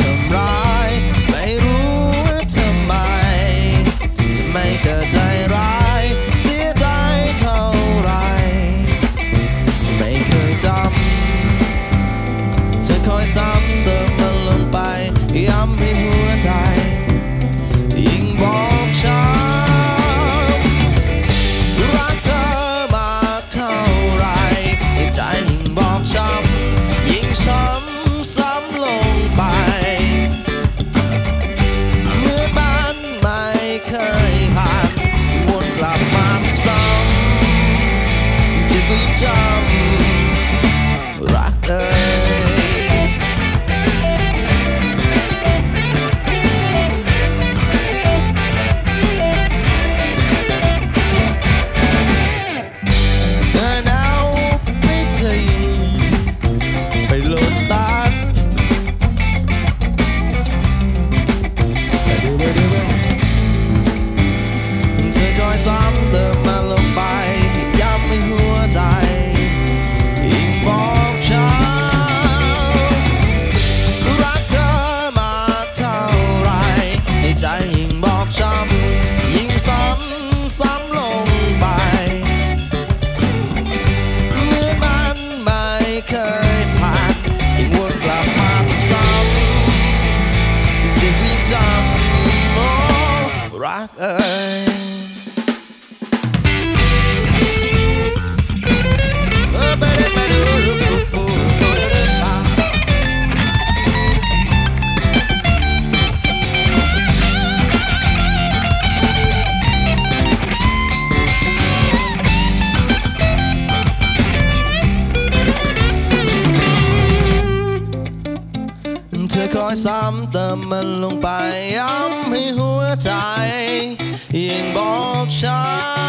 ทำร้าย ไม่รู้ว่าทำไมทำไมเธอใจร้าย เสียใจเท่าไร ไม่เคยจำจะคอยซ้ำเติม the dark. ใจยิ่งบอบช้ำยิงซ้ำซ้ำลงไปเมือนมันไม่เคยผ่านยิงวนกลัมาซ้ำๆจิตวิจำรัก คอยซ้ำเติมมันลงไปย้ำให้หัวใจยิ่งบอกฉัน